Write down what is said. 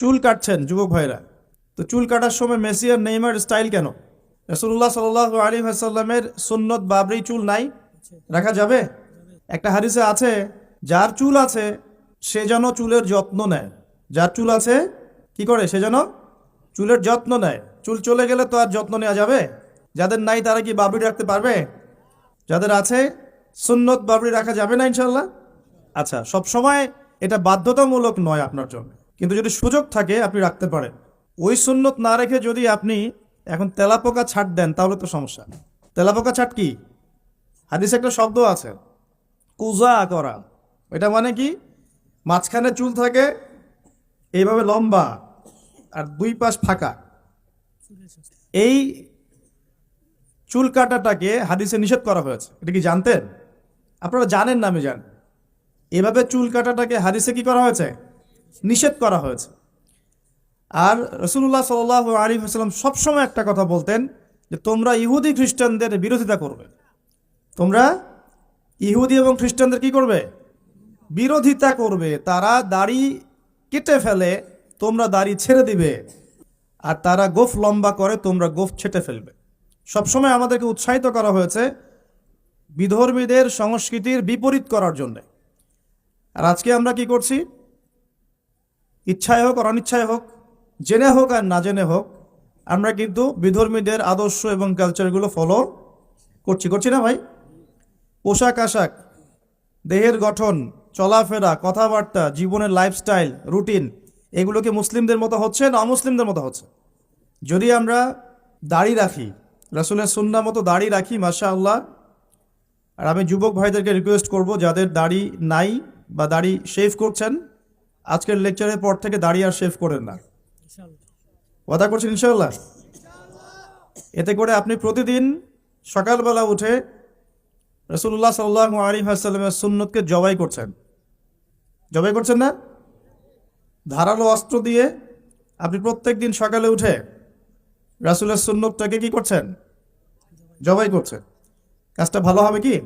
চুল কাটছেন যুবক ভাইরা। তো চুল কাটার সময় মেসি আর নেইমার স্টাইল কেন? রসুল্লাহ সাল আলী আসাল্লামের সুন্নত বাবরি চুল নাই? রাখা যাবে? একটা হারিসে আছে, যার চুল আছে, সে যেন চুলের যত্ন নেয়। যার চুল আছে, কি করে? সে যেন চুলের যত্ন নেয়। চুল চলে গেলে তো আর যত্ন নেওয়া যাবে? যাদের নাই তারা কি বাবরি রাখতে পারবে? যাদের আছে, সুন্নত বাবরি রাখা যাবে না ইনশাল্লাহ আচ্ছা সব সময় এটা বাধ্যতামূলক নয় আপনার জন্য। কিন্তু যদি সুযোগ থাকে, আপনি রাখতে পারেন। ওই সুন্নত না রেখে যদি আপনি এখন তেলাপোকা ছাট দেন, তাহলে তো সমস্যা। তেলাপোকা ছাট কি? হাদিসে একটা শব্দ আছে, কুজা করা। এটা মানে কি? মাঝখানে চুল থাকে, এইভাবে লম্বা, আর দুই পাশ ফাঁকা। এই চুল কাটাটাকে হাদিসে নিষেধ করা হয়েছে। এটা কি জানতেন? আপনারা জানেন না, আমি জানি। এভাবে চুল কাটাটাকে হাদিসে কি করা হয়েছে? নিষেধ করা হয়েছে। আর রসুল্লাহ সাল আলী হাসলাম সবসময় একটা কথা বলতেন যে, তোমরা ইহুদি খ্রিস্টানদের বিরোধিতা করবে। তোমরা ইহুদি এবং খ্রিস্টানদের কি করবে? বিরোধিতা করবে। তারা দাড়ি কেটে ফেলে, তোমরা দাড়ি ছেড়ে দিবে। আর তারা গোফ লম্বা করে, তোমরা গোফ ছেটে ফেলবে। সবসময় আমাদেরকে উৎসাহিত করা হয়েছে বিধর্মীদের সংস্কৃতির বিপরীত করার জন্যে। আর আজকে আমরা কি করছি? ইচ্ছায় হোক আর অনিচ্ছায় হোক, জেনে হোক আর না জেনে হোক, আমরা কিন্তু বিধর্মীদের আদর্শ এবং কালচারগুলো ফলো করছি। করছি না ভাই? পোশাক আশাক, দেহের গঠন, চলাফেরা, কথাবার্তা, জীবনের লাইফস্টাইল রুটিন এগুলো কি মুসলিমদের মতো হচ্ছে না অমুসলিমদের মতো হচ্ছে? যদি আমরা দাড়ি রাখি, রাসুলের সুন্না মতো দাড়ি রাখি মাসা আল্লাহ আর আমি যুবক ভাইদেরকে রিকোয়েস্ট করব, যাদের দাড়ি নাই বা দাড়ি শেভ করছেন আজকের লেকচারের পর থেকে দাঁড়িয়ে আর শেভ করেন না। কথা করছেন ইনশাল্লাহ এতে করে আপনি প্রতিদিন সকালবেলা উঠে রসুল্লাহ সাল্লাহ আলী হাসাল্লামের সুন্নতকে জবাই করছেন। জবাই করছেন না? ধারালো অস্ত্র দিয়ে আপনি প্রত্যেক দিন সকালে উঠে রাসুলের সুন্নতটাকে কি করছেন? জবাই করছেন। কাজটা ভালো হবে কি?